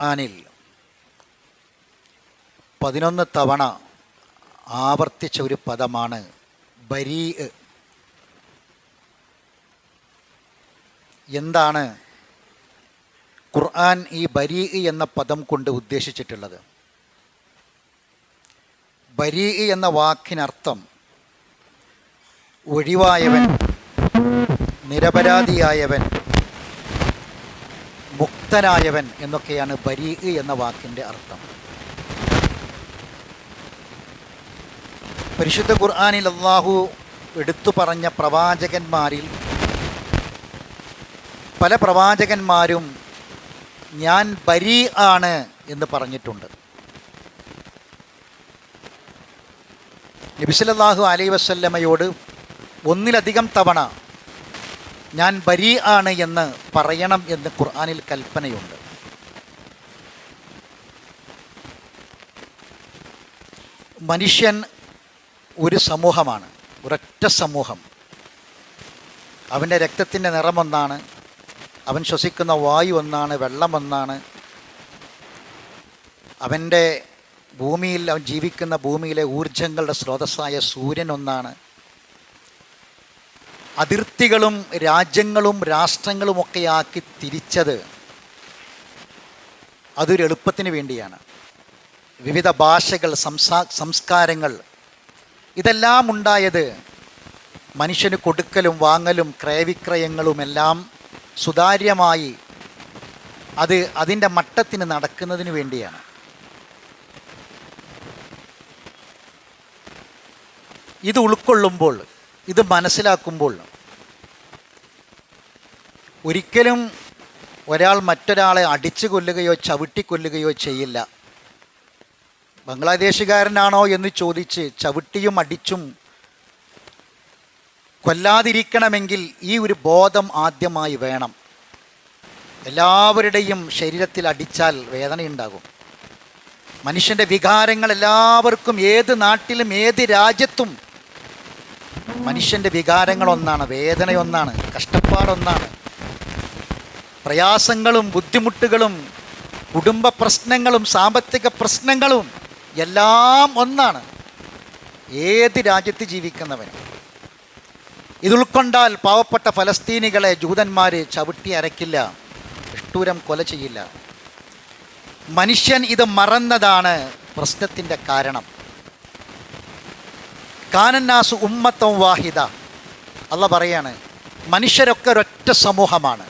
ഖുർആനിൽ പതിനൊന്ന് തവണ ആവർത്തിച്ച ഒരു പദമാണ് ബരീ. എന്താണ് ഖുർആൻ ഈ ബരീ എന്ന പദം കൊണ്ട് ഉദ്ദേശിച്ചിട്ടുള്ളത്? ബരീ എന്ന വാക്കിനർത്ഥം ഒഴിവായവൻ നിരപരാധിയായവൻ മുക്തനായവൻ എന്നൊക്കെയാണ് ബരീ എന്ന വാക്കിന്റെ അർത്ഥം. പരിശുദ്ധ ഖുർആാനിൽ അള്ളാഹു എടുത്തു പറഞ്ഞ പ്രവാചകന്മാരിൽ പല പ്രവാചകന്മാരും ഞാൻ ബരീ ആണ് എന്ന് പറഞ്ഞിട്ടുണ്ട്. നബിസലല്ലാഹു അലൈ വസല്ലമയോട് ഒന്നിലധികം തവണ ഞാൻ ബരി ആണ് എന്ന് പറയണം എന്ന് ഖുർആാനിൽ കൽപ്പനയുണ്ട്. മനുഷ്യൻ ഒരു സമൂഹമാണ് ഒരൊറ്റ സമൂഹം. അവന്റെ രക്തത്തിന്റെ നിറമൊന്നാണ് അവൻ ശ്വസിക്കുന്ന വായു ഒന്നാണ് വെള്ളം ഒന്നാണ്. അവന്റെ ഭൂമിയിൽ അവൻ ജീവിക്കുന്ന ഭൂമിയിലെ ഊർജങ്ങളുടെ സ്രോതസ്സായ സൂര്യൻ ഒന്നാണ്. അതിർത്തികളും രാജ്യങ്ങളും രാഷ്ട്രങ്ങളും ഒക്കെ രാഷ്ട്രങ്ങളുമൊക്കെയാക്കി തിരിച്ചത് അതൊരു എളുപ്പത്തിന് വേണ്ടിയാണ്. വിവിധ ഭാഷകൾ സംസാ സംസ്കാരങ്ങൾ ഇതെല്ലാം ഉണ്ടായത് മനുഷ്യന് കൊടുക്കലും വാങ്ങലും ക്രയവിക്രയങ്ങളുമെല്ലാം സുതാര്യമായി അത് അതിന്റെ മട്ടത്തിന് നടക്കുന്നതിന് വേണ്ടിയാണ്. ഇത് ഉൾക്കൊള്ളുമ്പോൾ ഇത് മനസ്സിലാക്കുമ്പോൾ ഒരിക്കലും ഒരാൾ മറ്റൊരാളെ അടിച്ചു കൊല്ലുകയോ ചവിട്ടിക്കൊല്ലുകയോ ചെയ്യില്ല. ബംഗ്ലാദേശുകാരനാണോ എന്ന് ചോദിച്ച് ചവിട്ടിയും അടിച്ചും കൊല്ലാതിരിക്കണമെങ്കിൽ ഈ ഒരു ബോധം ആദ്യമായി വേണം. എല്ലാവരുടെയും ശരീരത്തിൽ അടിച്ചാൽ വേദനയുണ്ടാകും. മനുഷ്യന്റെ വികാരങ്ങൾ എല്ലാവർക്കും ഏത് നാട്ടിലും ഏത് രാജ്യത്തും മനുഷ്യന്റെ വികാരങ്ങൾ ഒന്നാണ് വേദനയൊന്നാണ് കഷ്ടപ്പാടൊന്നാണ്. പ്രയാസങ്ങളും ബുദ്ധിമുട്ടുകളും കുടുംബ പ്രശ്നങ്ങളും സാമ്പത്തിക പ്രശ്നങ്ങളും എല്ലാം ഒന്നാണ്. ഏത് രാജ്യത്ത് ജീവിക്കുന്നവനും. ഇതുൾക്കൊണ്ടാൽ പാവപ്പെട്ട ഫലസ്തീനികളെ ജൂതന്മാർ ചവിട്ടി അരക്കില്ല ഇഷ്ടൂരം കൊല ചെയ്യില്ല. മനുഷ്യൻ ഇത് മറന്നതാണ് പ്രശ്നത്തിന്റെ കാരണം. കാനന്നാസു ഉമ്മത്തം വാഹിദ. അല്ല പറയാണ് മനുഷ്യരൊക്കെ ഒരൊറ്റ സമൂഹമാണ്.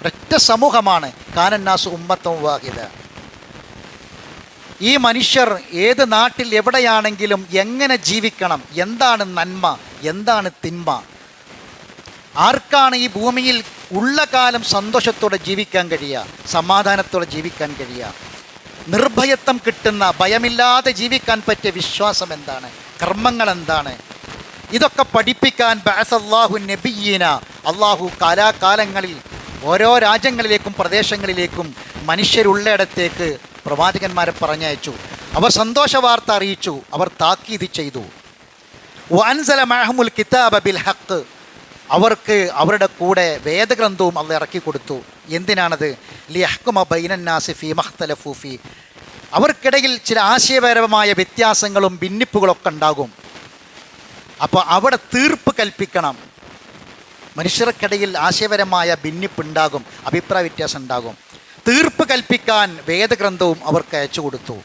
ഒരൊറ്റ സമൂഹമാണ് കാനന്നാസു ഉമ്മത്തം വാഹിദ. ഈ മനുഷ്യർ ഏത് നാട്ടിൽ എവിടെയാണെങ്കിലും എങ്ങനെ ജീവിക്കണം എന്താണ് നന്മ എന്താണ് തിന്മ ആർക്കാണ് ഈ ഭൂമിയിൽ ഉള്ള കാലം സന്തോഷത്തോടെ ജീവിക്കാൻ കഴിയുക സമാധാനത്തോടെ ജീവിക്കാൻ കഴിയുക? നിർഭയത്വം കിട്ടുന്ന ഭയമില്ലാതെ ജീവിക്കാൻ പറ്റിയ വിശ്വാസം എന്താണ്? കർമ്മങ്ങൾ എന്താണ് ഇതൊക്കെ പഠിപ്പിക്കാൻ ബാസല്ലാഹു നബിയീന അള്ളാഹു കാലാകാലങ്ങളിൽ ഓരോ രാജ്യങ്ങളിലേക്കും പ്രദേശങ്ങളിലേക്കും മനുഷ്യരുള്ളയിടത്തേക്ക് പ്രവാചകന്മാരെ പറഞ്ഞയച്ചു. അവർ സന്തോഷ വാർത്ത അറിയിച്ചു. അവർ താക്കീത് ചെയ്തു. വൻസല മഹമുൽ കിതാബ ബിൽ ഹക്ക് അവർക്ക് അവരുടെ കൂടെ വേദഗ്രന്ഥവും അള്ള ഇറക്കി കൊടുത്തു. എന്തിനാണത്? ലി അഹ്കുമ ബൈനന്നാസി ഫി മഖ്തലഫൂഫി അവർക്കിടയിൽ ചില ആശയപരമായ വ്യത്യാസങ്ങളും ഭിന്നിപ്പുകളൊക്കെ ഉണ്ടാകും. അപ്പോൾ അവിടെ തീർപ്പ് കൽപ്പിക്കണം. മനുഷ്യർക്കിടയിൽ ആശയപരമായ ഭിന്നിപ്പുണ്ടാകും അഭിപ്രായ വ്യത്യാസം ഉണ്ടാകും. തീർപ്പ് കൽപ്പിക്കാൻ വേദഗ്രന്ഥവും അവർക്ക് അയച്ചു കൊടുത്തു.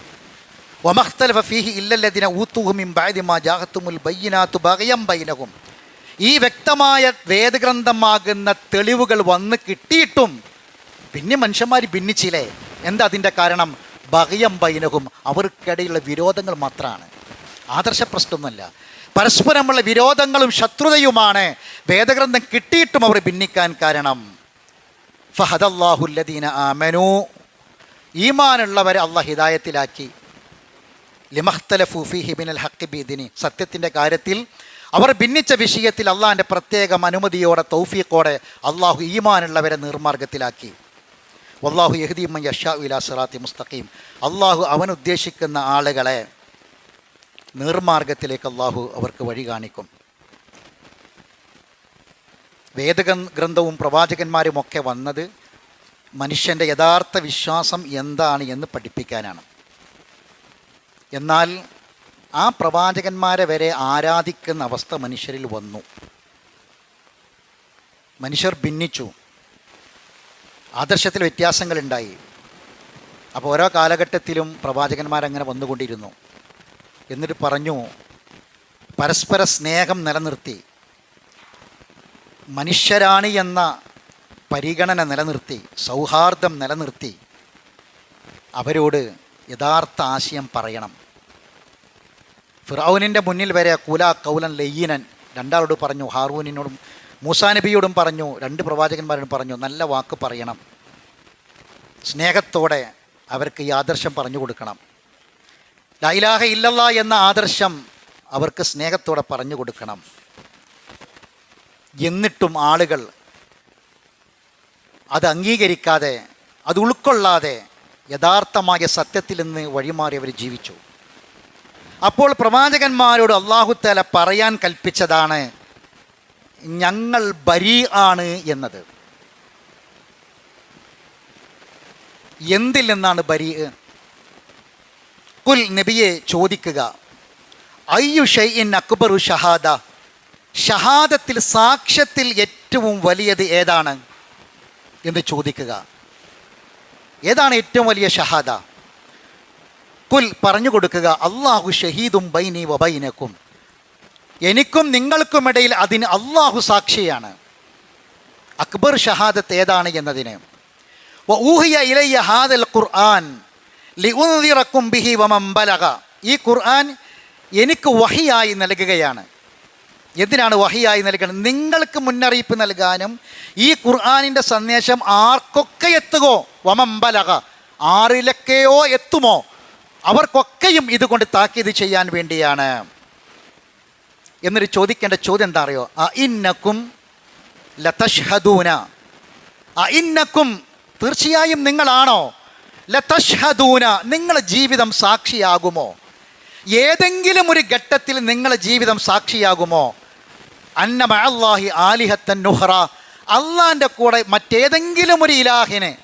വമഖ്തലഫ ഫീഹി ഇല്ലല്ലതിന ഊത്തുഹുമിം ബഅദി മാ ബയ്യനാത്തു ബയ്യിനാത്തു ബൈനകും ഈ വ്യക്തമായ വേദഗ്രന്ഥമാകുന്ന തെളിവുകൾ വന്ന് കിട്ടിയിട്ടും പിന്നെ മനുഷ്യന്മാർ ഭിന്നിച്ചില്ലേ? എന്താ അതിന്റെ കാരണം? ബഹയം ബൈനഹും അവർക്കിടയിലുള്ള വിരോധങ്ങൾ മാത്രമാണ് ആദർശ പ്രശ്നമൊന്നുമല്ല പരസ്പരമുള്ള വിരോധങ്ങളും ശത്രുതയുമാണ്. വേദഗ്രന്ഥം കിട്ടിയിട്ടും അവർ ഭിന്നിക്കാൻ കാരണം. ഫഹദല്ലാഹുല്ലദീന ആമനു. ഈമാനുള്ളവരെ അള്ളാഹ് ഹിദായത്തിലാക്കി. ലിമഖ്തലഫു ഫീഹി മിനൽ ഹഖ് ബീദിനി. സത്യത്തിന്റെ കാര്യത്തിൽ അവർ ഭിന്നിച്ച വിഷയത്തിൽ അള്ളാഹിന്റെ പ്രത്യേകം അനുമതിയോടെ തൗഫീഖോടെ അള്ളാഹു ഈമാനുള്ളവരെ നിർമാർഗത്തിലാക്കി. വല്ലാഹു യഹദീമ യഷാ ഇലാ സിറാത്തി മുസ്തഖീം. അള്ളാഹു അവൻ ഉദ്ദേശിക്കുന്ന ആളുകളെ നീർമാർഗത്തിലേക്ക് അള്ളാഹു അവർക്ക് വഴി കാണിക്കും. വേദ ഗ്രന്ഥവും പ്രവാചകന്മാരും ഒക്കെ വന്നത് മനുഷ്യന്റെ യഥാർത്ഥ വിശ്വാസം എന്താണ് എന്ന് പഠിപ്പിക്കാനാണ്. എന്നാൽ ആ പ്രവാചകന്മാരെ വരെ ആരാധിക്കുന്ന അവസ്ഥ മനുഷ്യരിൽ വന്നു. മനുഷ്യർ ഭിന്നിച്ചു. ആദർശത്തിൽ വ്യത്യാസങ്ങളുണ്ടായി. അപ്പോൾ ഓരോ കാലഘട്ടത്തിലും പ്രവാചകന്മാരങ്ങനെ വന്നുകൊണ്ടിരുന്നു. എന്നിട്ട് പറഞ്ഞു പരസ്പര സ്നേഹം നിലനിർത്തി. മനുഷ്യരാണി എന്ന പരിഗണന നിലനിർത്തി സൗഹാർദ്ദം നിലനിർത്തി. അവരോട് യഥാർത്ഥ ആശയം പറയണം. ഫിറൌനിന്റെ മുന്നിൽ വരെ കുല കൗലൻ ലയ്യനൻ രണ്ടാളോട് പറഞ്ഞു ഹാറൂനിനോടും മൂസാ നബിയോടും പറഞ്ഞു രണ്ട് പ്രവാചകന്മാരോടും പറഞ്ഞു നല്ല വാക്ക് പറയണം. സ്നേഹത്തോടെ അവർക്ക് ഈ ആദർശം പറഞ്ഞു കൊടുക്കണം. ലൈലാഹ ഇല്ലല്ല എന്ന ആദർശം അവർക്ക് സ്നേഹത്തോടെ പറഞ്ഞു കൊടുക്കണം. എന്നിട്ടും ആളുകൾ അത് അംഗീകരിക്കാതെ അത് ഉൾക്കൊള്ളാതെ യഥാർത്ഥമായ സത്യത്തിൽ നിന്ന് വഴിമാറി അവർ ജീവിച്ചു. അപ്പോൾ പ്രവാചകന്മാരോട് അള്ളാഹുത്തല പറയാൻ കൽപ്പിച്ചതാണ് ഞങ്ങൾ ബരി ആണ് എന്നത്. എന്തിൽ നിന്നാണ് ബരി? കുൽ നബിയെ ചോദിക്കുക. അയ്യു ഷൈൻ അക്ബറു ഷഹാദ. ഷഹാദത്തിൽ സാക്ഷ്യത്തിൽ ഏറ്റവും വലിയത് ഏതാണ്? എന്ന് ചോദിക്കുക. ഏതാണ് ഏറ്റവും വലിയ ഷഹാദ? കുൽ പറഞ്ഞു കൊടുക്കുക അള്ളാഹു ഷഹീദും ബൈനി വബൈനക്കും എനിക്കും നിങ്ങൾക്കുമിടയിൽ അതിന് അള്ളാഹു സാക്ഷിയാണ്. അക്ബർ ഷഹാദത്ത് ഏതാണ് എന്നതിന്. ഹാദൽ ഖുർആൻ ബിഹി ഈ ഖുർആൻ എനിക്ക് വഹിയായി നൽകുകയാണ്. എന്തിനാണ് വഹിയായി നൽകുന്നത് നിങ്ങൾക്ക് മുന്നറിയിപ്പ് നൽകാനും ഈ ഖുർആാനിന്റെ സന്ദേശം ആർക്കൊക്കെ എത്തുകോ? വമമ്പലക ആറിലൊക്കെയോ എത്തുമോ? അവർക്കൊക്കെയും ഇതുകൊണ്ട് താക്കീത് ചെയ്യാൻ വേണ്ടിയാണ്. എന്നൊരു ചോദിക്കേണ്ട ചോദ്യം എന്താ അറിയോ? അ ഇന്നക്കും ലതഷ്ഹദൂന. അ തീർച്ചയായും നിങ്ങളാണോ? ലതഷ്ഹദൂന. നിങ്ങളുടെ ജീവിതം സാക്ഷിയാകുമോ? ഏതെങ്കിലും ഒരു ഘട്ടത്തിൽ നിങ്ങളുടെ ജീവിതം സാക്ഷിയാകുമോ? അന്ന മഅല്ലാഹി ആലിഹത്തൻ നുഹറ. അള്ളാന്റെ കൂടെ മറ്റേതെങ്കിലും ഒരു ഇലാഹിനെ.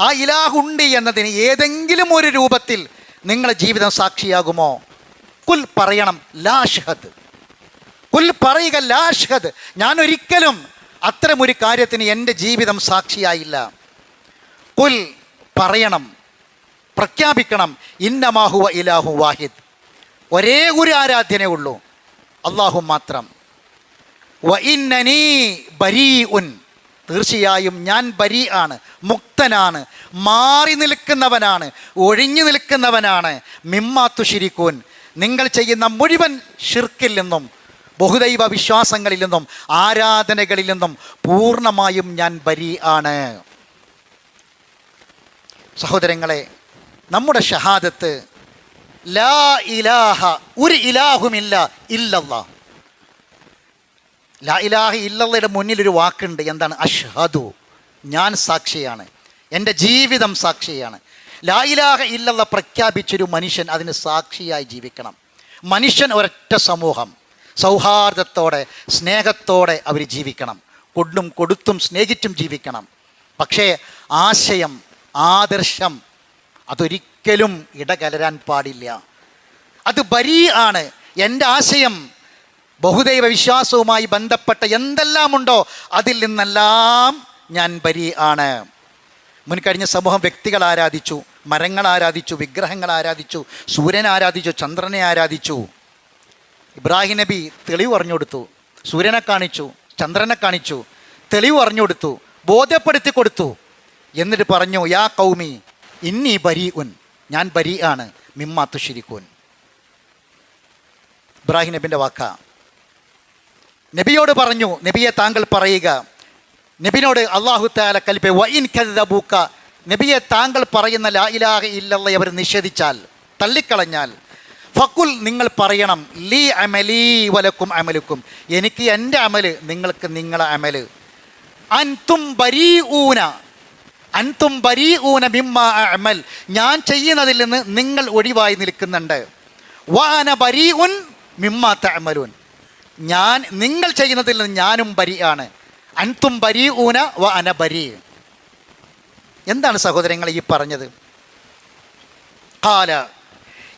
ആ ഇലാഹുണ്ട് എന്നതിന് ഏതെങ്കിലും ഒരു രൂപത്തിൽ നിങ്ങളുടെ ജീവിതം സാക്ഷിയാകുമോ? കുൽ പറയണം ലാഷ്ഹദ്. കുൽ പറയുക ലാഷ്ഹദ് ഞാൻ ഒരിക്കലും അത്തരമൊരു കാര്യത്തിന് എന്റെ ജീവിതം സാക്ഷിയായില്ല. കുൽ പറയണം പ്രഖ്യാപിക്കണം. ഇന്നമാഹുവ ഇലാഹു വാഹിദ്. ഒരേ ഒരു ആരാധ്യനേ ഉള്ളൂ. അള്ളാഹു മാത്രം. വ ഇന്നനീ ബരീ ഉൻ തീർച്ചയായും ഞാൻ ബരി ആണ് മുക്തനാണ് മാറി നിൽക്കുന്നവനാണ് ഒഴിഞ്ഞു നിൽക്കുന്നവനാണ്. മിമ്മാത്തു ശിരിക്കൂൻ നിങ്ങൾ ചെയ്യുന്ന മുഴുവൻ ഷിർക്കിൽ നിന്നും ബഹുദൈവ വിശ്വാസങ്ങളിൽ നിന്നും ആരാധനകളിൽ നിന്നും പൂർണമായും ഞാൻ ബരി ആണ്. സഹോദരങ്ങളെ നമ്മുടെ ഷഹാദത്ത് ലാ ഇലാഹ ഒരു ഇലാഹുമില്ല ഇല്ലല്ലാ ലാ ഇലാഹ ഇല്ലല്ലയുടെ മുന്നിൽ ഒരു വാക്കുണ്ട് എന്താണ്? അഷ്ഹദു ഞാൻ സാക്ഷിയാണ്. എന്റെ ജീവിതം സാക്ഷിയാണ്. ലാ ഇലാഹ ഇല്ലല്ല പ്രഖ്യാപിച്ചൊരു മനുഷ്യൻ അതിന് സാക്ഷിയായി ജീവിക്കണം. മനുഷ്യൻ ഒരൊറ്റ സമൂഹം. സൗഹാർദ്ദത്തോടെ സ്നേഹത്തോടെ അവർ ജീവിക്കണം. കൊണ്ടും കൊടുത്തും സ്നേഹിച്ചും ജീവിക്കണം. പക്ഷേ ആശയം ആദർശം അതൊരിക്കലും ഇടകലരാൻ പാടില്ല. അത് ബരീ ആണ്. എന്റെ ആശയം ബഹുദൈവ വിശ്വാസവുമായി ബന്ധപ്പെട്ട എന്തെല്ലാമുണ്ടോ അതിൽ നിന്നെല്ലാം ഞാൻ ബരി ആണ്. മുൻകഴിഞ്ഞ സമൂഹം വ്യക്തികൾ ആരാധിച്ചു മരങ്ങൾ ആരാധിച്ചു വിഗ്രഹങ്ങൾ ആരാധിച്ചു സൂര്യനെ ആരാധിച്ചു ചന്ദ്രനെ ആരാധിച്ചു. ഇബ്രാഹിം നബി തെളിവ് പറഞ്ഞു കൊടുത്തു സൂര്യനെ കാണിച്ചു ചന്ദ്രനെ കാണിച്ചു തെളിവ് പറഞ്ഞു കൊടുത്തു ബോധ്യപ്പെടുത്തി കൊടുത്തു. എന്നിട്ട് പറഞ്ഞു യാ കൗമി ഇന്നി ബരി ഉൻ ഞാൻ ബരി ആണ് മിമ്മാത്തു ശിരിക്കൂൻ ഇബ്രാഹിം നബിന്റെ വാക്ക. നബിയോട് പറഞ്ഞു നബിയെ താങ്കൾ പറയുക നബിനോട് അള്ളാഹു താല കൽപ്പെ വൈൻ കരുതബൂക്ക നബിയെ താങ്കൾ പറയുന്ന ലാ ഇലാഹ ഇല്ലല്ല അവർ നിഷേധിച്ചാൽ തള്ളിക്കളഞ്ഞാൽ ഫക്കുൽ നിങ്ങൾ പറയണം ലീ അമലീ വലക്കും അമലുക്കും. എനിക്ക് എന്റെ അമൽ നിങ്ങൾക്ക് നിങ്ങളെ അമൽ. അൻതും ബരീ ഊന അൻതും ബരീ ഊന ബിമ്മ അമൽ ഞാൻ ചെയ്യുന്നതിൽ നിന്ന് നിങ്ങൾ ഒഴിവായി നിൽക്കുന്നുണ്ട്. വാന ബരീ ഉൻ മിമ്മ അമലുൻ ഞാൻ നിങ്ങൾ ചെയ്യുന്നതിൽ നിന്ന് ഞാനും ബരി ആണ്. അൻതും ബരി ഊന വ അന ബരി. എന്താണ് സഹോദരങ്ങൾ ഈ പറഞ്ഞത്? കാല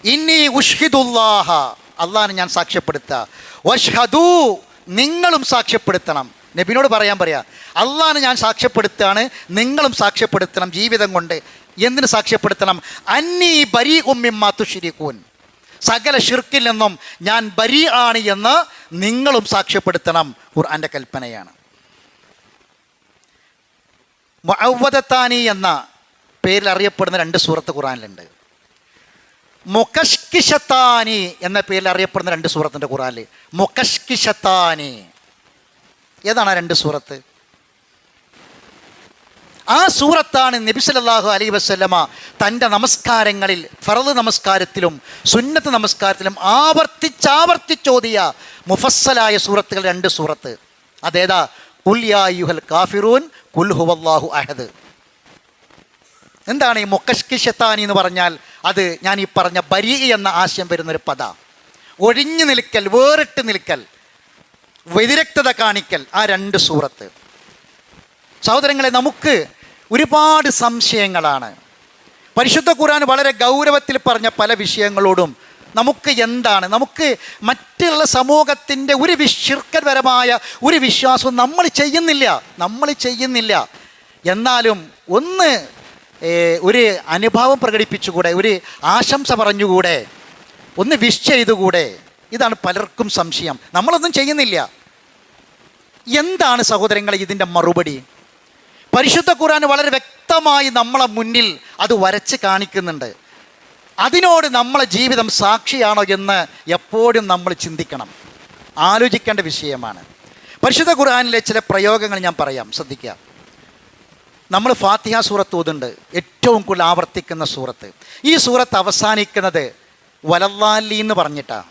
ഇനി ഉഷ്ഹിദുല്ലാഹ അള്ളാഹാണ് ഞാൻ സാക്ഷ്യപ്പെടുത്തുക. വഷ്ഹദു നിങ്ങളും സാക്ഷ്യപ്പെടുത്തണം. നബിനോട് പറയാൻ പറയാ അള്ളാഹാണ് ഞാൻ സാക്ഷ്യപ്പെടുത്തുകയാണ് നിങ്ങളും സാക്ഷ്യപ്പെടുത്തണം ജീവിതം കൊണ്ട്. എന്തിന് സാക്ഷ്യപ്പെടുത്തണം? അന്നീ ബരി ഉമ്മിമാത്തു ശിരിക്കൂൻ സകല ഷിർക്കിൽ നിന്നും ഞാൻ ബരി ആണ് എന്ന് നിങ്ങളും സാക്ഷ്യപ്പെടുത്തണം. ഖുർആന്റെ കൽപ്പനയാണ്. മുഅവ്വദത്താനി എന്ന പേരിൽ അറിയപ്പെടുന്ന രണ്ട് സൂറത്ത് ഖുറാനിലുണ്ട് മുക്കഷ്കിഷത്താനി എന്ന പേരിൽ അറിയപ്പെടുന്ന രണ്ട് സൂറത്തിന്റെ ഖുറാനിൽ മുഖഷ്കിഷത്താനി ഏതാണ് ആ രണ്ട് സൂറത്ത്? ആ സൂറത്താണ് നബി സല്ലല്ലാഹു അലൈഹി വസല്ലമ തന്റെ നമസ്കാരങ്ങളിൽ ഫറദ് നമസ്കാരത്തിലും സുന്നത്ത് നമസ്കാരത്തിലും ആവർത്തിച്ചാവർത്തിച്ചോദിയ മുഫസ്സലായ സൂറത്തുകൾ രണ്ട് സൂറത്ത്. അതേതാ? കുൽ യാ യുഹൽ കാഫിറൂൻ കുൽ ഹുവല്ലാഹു അഹദ്. എന്താണ് ഈ മുക്കഷ്കിഷത്താനി എന്ന് പറഞ്ഞാൽ? അത് ഞാൻ ഈ പറഞ്ഞ ബരി എന്ന ആശയം വരുന്നൊരു പദ. ഒഴിഞ്ഞു നിൽക്കൽ വേറിട്ട് നിൽക്കൽ വ്യതിരക്തത കാണിക്കൽ ആ രണ്ട് സൂറത്ത്. സഹോദരങ്ങളെ നമുക്ക് ഒരുപാട് സംശയങ്ങളാണ്. പരിശുദ്ധ ഖുർആൻ വളരെ ഗൗരവത്തിൽ പറഞ്ഞ പല വിഷയങ്ങളോടും നമുക്ക് എന്താണ്? നമുക്ക് മറ്റുള്ള സമൂഹത്തിന്റെ ഒരു വിശിർക്കപരമായ ഒരു വിശ്വാസവും നമ്മൾ ചെയ്യുന്നില്ല. നമ്മൾ ചെയ്യുന്നില്ല. എന്നാലും ഒന്ന് ഒരു അനുഭാവം പ്രകടിപ്പിച്ചുകൂടെ ഒരു ആശംസ പറഞ്ഞുകൂടെ ഒന്ന് വിഷ് ചെയ്തുകൂടെ? ഇതാണ് പലർക്കും സംശയം. നമ്മളൊന്നും ചെയ്യുന്നില്ല. എന്താണ് സഹോദരങ്ങളെ ഇതിന്റെ മറുപടി? പരിശുദ്ധ ഖുർആൻ വളരെ വ്യക്തമായി നമ്മളെ മുന്നിൽ അത് വരച്ച് കാണിക്കുന്നുണ്ട്. അതിനോട് നമ്മളെ ജീവിതം സാക്ഷിയാണോ എന്ന് എപ്പോഴും നമ്മൾ ചിന്തിക്കണം. ആലോചിക്കേണ്ട വിഷയമാണ്. പരിശുദ്ധ ഖുർആനിലെ ചില പ്രയോഗങ്ങൾ ഞാൻ പറയാം. ശ്രദ്ധിക്കുക. നമ്മൾ ഫാത്തിഹ സൂറത്ത് ഓതുണ്ട് ഏറ്റവും കൂടുതൽ ആവർത്തിക്കുന്ന സൂറത്ത്. ഈ സൂറത്ത് അവസാനിക്കുന്നത് വലല്ലാലി എന്ന് പറഞ്ഞിട്ടാണ്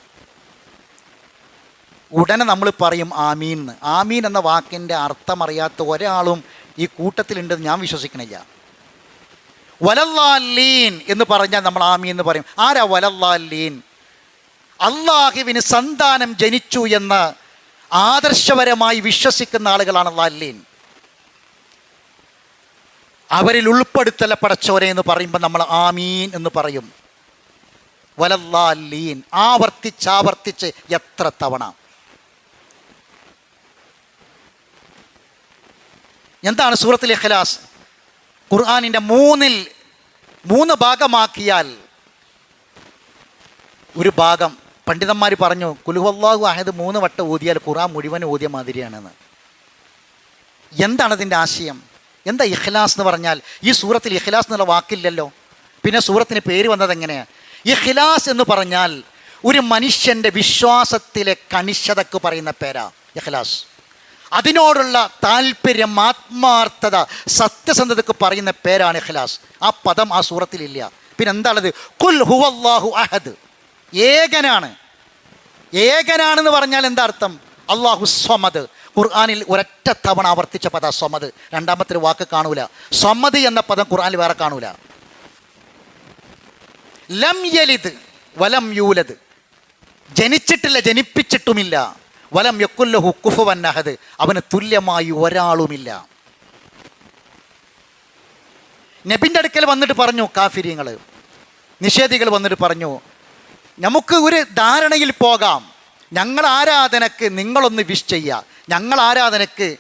ഉടനെ നമ്മൾ പറയും ആമീൻ എന്ന്. ആമീൻ എന്ന വാക്കിന്റെ അർത്ഥമറിയാത്ത ഒരാളും ഈ കൂട്ടത്തിലുണ്ടെന്ന് ഞാൻ വിശ്വസിക്കണില്ല. വലല്ലാലീൻ എന്ന് പറഞ്ഞാൽ നമ്മൾ ആമീൻ എന്ന് പറയും. ആരാ വലല്ലാലീൻ അള്ളാഹുവിന് സന്താനം ജനിച്ചു എന്ന് ആദർശപരമായി വിശ്വസിക്കുന്ന ആളുകളാണ് ലാലീൻ അവരിൽ ഉൾപ്പെടുത്തല പടച്ചോരെ എന്ന് പറയുമ്പോൾ നമ്മൾ ആമീൻ എന്ന് പറയും. വലല്ലാലീൻ ആവർത്തിച്ചാവർത്തിച്ച് എത്ര തവണ? എന്താണ് സൂറത്തിൽ ഇഖ്ലാസ്? ഖുർആാനിന്റെ മൂന്നിൽ മൂന്ന് ഭാഗമാക്കിയാൽ ഒരു ഭാഗം പണ്ഡിതന്മാർ പറഞ്ഞു കുലുഹല്ലാഹു ആയത് മൂന്ന് വട്ടം ഓതിയാൽ ഖുർആൻ മുഴുവൻ ഓതിയ മാതിരിയാണെന്ന്. എന്താണ് അതിന്റെ ആശയം? എന്താ ഇഖ്ലാസ് എന്ന് പറഞ്ഞാൽ? ഈ സൂറത്തിൽ ഇഖ്ലാസ് എന്നുള്ള വാക്കില്ലല്ലോ. പിന്നെ സൂറത്തിന് പേര് വന്നത് എങ്ങനെയാണ് ഇഖ്ലാസ് എന്ന് പറഞ്ഞാൽ ഒരു മനുഷ്യന്റെ വിശ്വാസത്തിലെ കണിശതക്ക് പറയുന്ന പേരാ ഇഖ്ലാസ്. അതിനോടുള്ള താല്പര്യം ആത്മാർത്ഥത സത്യസന്ധതക്ക് പറയുന്ന പേരാണ് ഇഖ്ലാസ്. ആ പദം ആ സൂറത്തിലില്ല. പിന്നെ എന്താണത് കുൽ ഹുവല്ലാഹു അഹദ്. ഏകനാണ്. ഏകനാണെന്ന് പറഞ്ഞാൽ എന്താ അർത്ഥം? അള്ളാഹു സ്വമത് ഖുർആാനിൽ ഒരൊറ്റ തവണ ആവർത്തിച്ച പദ സ്വമത്. രണ്ടാമത്തെ വാക്ക് കാണൂല. സ്വമത് എന്ന പദം ഖുർആാനിൽ വേറെ കാണൂല. ലം യലിത് വലം യൂലത് ജനിച്ചിട്ടില്ല ജനിപ്പിച്ചിട്ടുമില്ല. വലം യക്കുല്ലഹു വന്നഹത് അവന് തുല്യമായി ഒരാളുമില്ല. നബിന്റെ അടുക്കൽ വന്നിട്ട് പറഞ്ഞു കാഫിര്യങ്ങൾ നിഷേധികൾ വന്നിട്ട് പറഞ്ഞു നമുക്ക് ഒരു ധാരണയിൽ പോകാം. ഞങ്ങൾ ആരാധനക്ക് നിങ്ങളൊന്ന് വിഷ് ചെയ്യുക. ഞങ്ങൾ ആരാധനക്ക്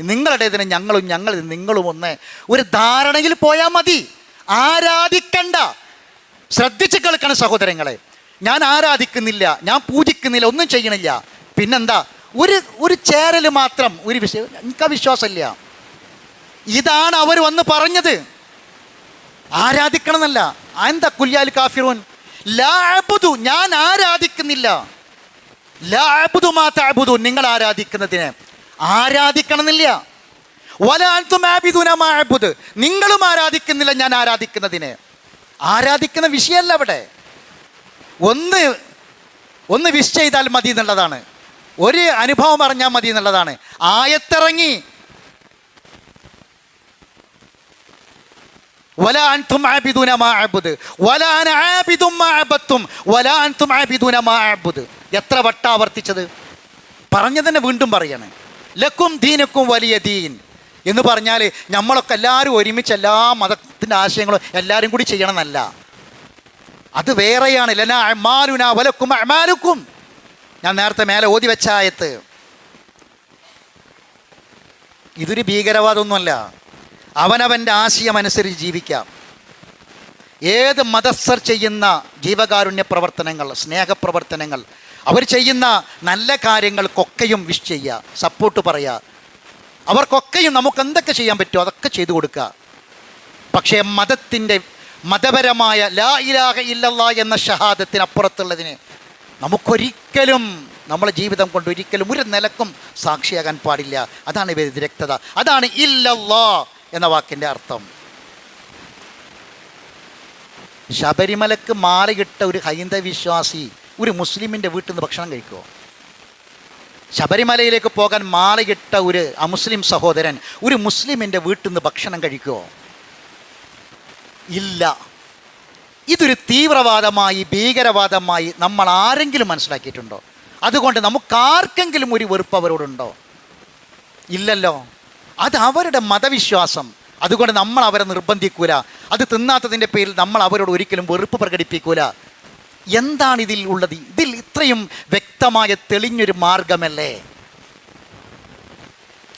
നിങ്ങളുടേതിന് ഞങ്ങളും ഞങ്ങൾ നിങ്ങളും ഒന്ന് ഒരു ധാരണയിൽ പോയാൽ മതി. ആരാധിക്കണ്ട. ശ്രദ്ധിച്ച് കേൾക്കണം സഹോദരങ്ങളെ. ഞാൻ ആരാധിക്കുന്നില്ല ഞാൻ പൂജിക്കുന്നില്ല ഒന്നും ചെയ്യണില്ല. പിന്നെന്താ? ഒരു ഒരു ചേരൽ മാത്രം ഒരു വിഷയം എനിക്ക് ആ വിശ്വാസമില്ല. ഇതാണ് അവർ വന്ന് പറഞ്ഞത്. ആരാധിക്കണമെന്നല്ല. എന്താ കുല്യാൽ കാഫിറൂൻ? ലാബുദു ഞാൻ ആരാധിക്കുന്നില്ല. നിങ്ങൾ നിങ്ങൾ ആരാധിക്കുന്നതിനെ. ആരാധിക്കണമെന്നില്ല. വലാൽത്തുമാബിദുനമാബുദ് നിങ്ങളും ആരാധിക്കുന്നില്ല ഞാൻ ആരാധിക്കുന്നതിനെ. ആരാധിക്കുന്ന വിഷയമല്ല അവിടെ. ഒന്ന് ഒന്ന് വിഷ് ചെയ്താൽ മതി എന്നുള്ളതാണ്. ഒരു അനുഭവം അറിഞ്ഞാൽ മതി എന്നുള്ളതാണ്. ആയത്തിറങ്ങി. വലാൻ എത്ര വട്ട ആവർത്തിച്ചത്? പറഞ്ഞതന്നെ വീണ്ടും പറയണേ. ലക്കും ദീനക്കും വലിയ ദീൻ എന്ന് പറഞ്ഞാൽ നമ്മളൊക്കെ എല്ലാവരും ഒരുമിച്ച് എല്ലാ മതത്തിന്റെ ആശയങ്ങളും എല്ലാവരും കൂടി ചെയ്യണമെന്നല്ല. അത് വേറെയാണ്. ലന വലക്കും അമാലുക്കും. ഞാൻ നേരത്തെ മേലെ ഓതി വെച്ചായത്ത് ഇതൊരു ഭീകരവാദമൊന്നുമല്ല. അവനവന്റെ ആശയമനുസരിച്ച് ജീവിക്കാം. ഏത് മതസ്ഥർ ചെയ്യുന്ന ജീവകാരുണ്യ പ്രവർത്തനങ്ങൾ സ്നേഹപ്രവർത്തനങ്ങൾ അവർ ചെയ്യുന്ന നല്ല കാര്യങ്ങൾക്കൊക്കെയും വിഷ് ചെയ്യുക സപ്പോർട്ട് പറയുക. അവർക്കൊക്കെയും നമുക്ക് എന്തൊക്കെ ചെയ്യാൻ പറ്റുമോ അതൊക്കെ ചെയ്തു കൊടുക്കുക. പക്ഷേ മതത്തിന്റെ മതപരമായ ലാ ഇലാഹ ഇല്ലല്ല എന്ന ഷഹാദത്തിനപ്പുറത്തുള്ളതിന് നമുക്കൊരിക്കലും നമ്മളെ ജീവിതം കൊണ്ട് ഒരിക്കലും ഒരു നിലക്കും സാക്ഷിയാകാൻ പാടില്ല. അതാണ് വ്യതിരക്തത അതാണ് ഇല്ലല്ലാ എന്ന വാക്കിന്റെ അർത്ഥം. ശബരിമലക്ക് മാറിയിട്ട ഒരു ഹൈന്ദവ വിശ്വാസി ഒരു മുസ്ലിമിന്റെ വീട്ടിൽ നിന്ന് ഭക്ഷണം കഴിക്കുമോ ശബരിമലയിലേക്ക് പോകാൻ മാറിയിട്ട ഒരു അമുസ്ലിം സഹോദരൻ ഒരു മുസ്ലിമിന്റെ വീട്ടിൽ നിന്ന് ഭക്ഷണം കഴിക്കുമോ ഇല്ല. ഇതൊരു തീവ്രവാദമായി ഭീകരവാദമായി നമ്മൾ ആരെങ്കിലും മനസ്സിലാക്കിയിട്ടുണ്ടോ? അതുകൊണ്ട് നമുക്കാർക്കെങ്കിലും ഒരു വെറുപ്പ് അവരോടുണ്ടോ? ഇല്ലല്ലോ. അത് അവരുടെ മതവിശ്വാസം. അതുകൊണ്ട് നമ്മൾ അവരെ നിർബന്ധിക്കൂല. അത് തിന്നാത്തതിന്റെ പേരിൽ നമ്മൾ അവരോട് ഒരിക്കലും വെറുപ്പ് പ്രകടിപ്പിക്കൂല. എന്താണ് ഇതിൽ ഉള്ളത്? ഇതിൽ ഇത്രയും വ്യക്തമായ തെളിഞ്ഞൊരു മാർഗമല്ലേ?